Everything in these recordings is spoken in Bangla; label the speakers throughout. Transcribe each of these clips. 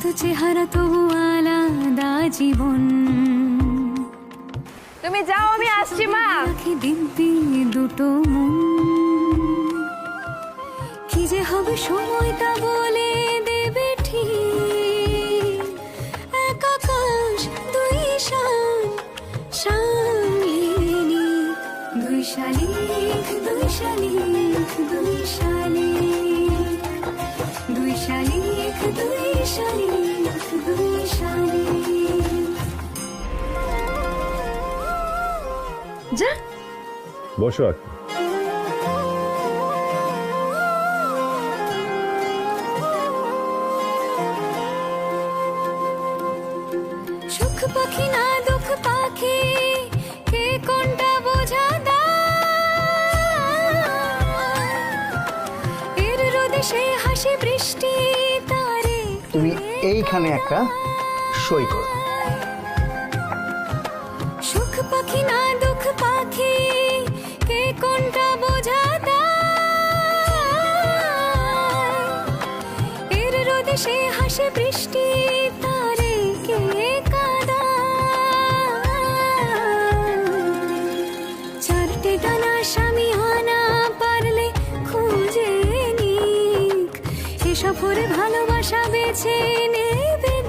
Speaker 1: চেহারা তবু আলাদা জীবন।
Speaker 2: তুমি যাও আমি আসছি মা।
Speaker 1: রাখে দিব্যি দুটো মন। কি যে হবে সময়টা বলে দেবে ঠিক। এক আকাশ দুই শান শালিনী দুই শালিক দুই শালিক দুই শালিক।
Speaker 2: যা।
Speaker 3: বসো আর
Speaker 1: সুখ পাখি না দুঃখ পাখি কে কোনটা বোঝা এর রোদে সে হাসি
Speaker 4: এইখানে একটা সই করে।
Speaker 1: সুখ পাখি না, দুঃখ পাখি, কে কোনটা বোঝা এর রোদে সে হাসে বৃষ্টি সফরে ভালোবাসা বেছে নেবে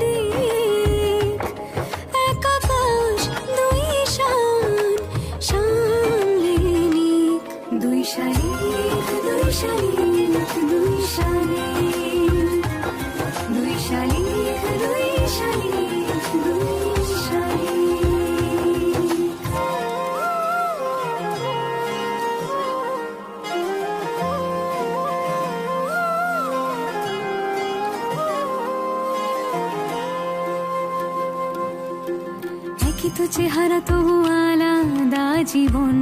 Speaker 1: দেখি তো চেহারা তবু আলাদা জীবন।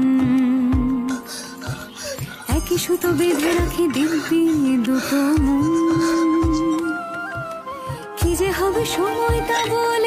Speaker 1: একই সুতো বেঁধে রাখি দিব্যি দুটো মন। কি যে হবে সময় তা বল